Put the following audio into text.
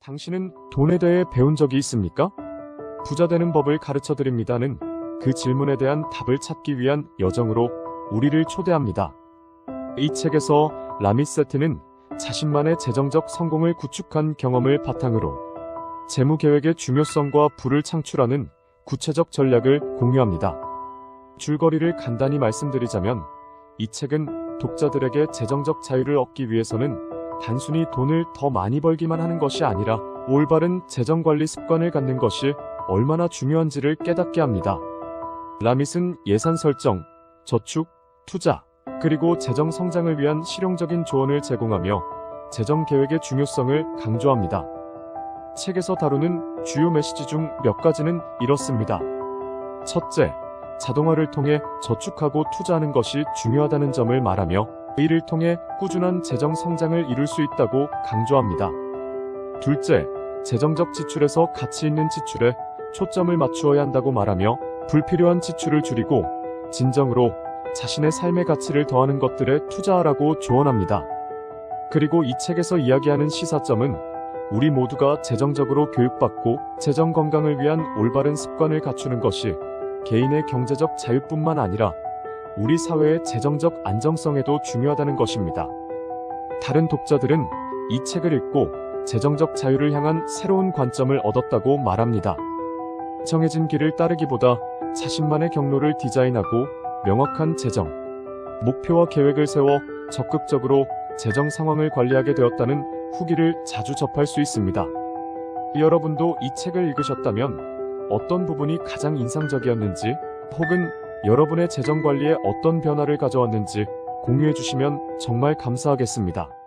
당신은 돈에 대해 배운 적이 있습니까? 부자 되는 법을 가르쳐 드립니다는 그 질문에 대한 답을 찾기 위한 여정으로 우리를 초대합니다. 이 책에서 라미세트는 자신만의 재정적 성공을 구축한 경험을 바탕으로 재무 계획의 중요성과 부를 창출하는 구체적 전략을 공유합니다. 줄거리를 간단히 말씀드리자면 이 책은 독자들에게 재정적 자유를 얻기 위해서는 단순히 돈을 더 많이 벌기만 하는 것이 아니라 올바른 재정 관리 습관을 갖는 것이 얼마나 중요한지를 깨닫게 합니다. 라밋은 예산 설정, 저축, 투자, 그리고 재정 성장을 위한 실용적인 조언을 제공하며 재정 계획의 중요성을 강조합니다. 책에서 다루는 주요 메시지 중 몇 가지는 이렇습니다. 첫째, 자동화를 통해 저축하고 투자하는 것이 중요하다는 점을 말하며 이를 통해 꾸준한 재정 성장을 이룰 수 있다고 강조합니다. 둘째, 재정적 지출에서 가치 있는 지출에 초점을 맞추어야 한다고 말하며 불필요한 지출을 줄이고 진정으로 자신의 삶의 가치를 더하는 것들에 투자하라고 조언합니다. 그리고 이 책에서 이야기하는 시사점은 우리 모두가 재정적으로 교육받고 재정 건강을 위한 올바른 습관을 갖추는 것이 개인의 경제적 자유뿐만 아니라 우리 사회의 재정적 안정성에도 중요하다는 것입니다. 다른 독자들은 이 책을 읽고 재정적 자유를 향한 새로운 관점을 얻었다고 말합니다. 정해진 길을 따르기보다 자신만의 경로를 디자인하고 명확한 재정, 목표와 계획을 세워 적극적으로 재정 상황을 관리하게 되었다는 후기를 자주 접할 수 있습니다. 여러분도 이 책을 읽으셨다면 어떤 부분이 가장 인상적이었는지 혹은 여러분의 재정 관리에 어떤 변화를 가져왔는지 공유해 주시면 정말 감사하겠습니다.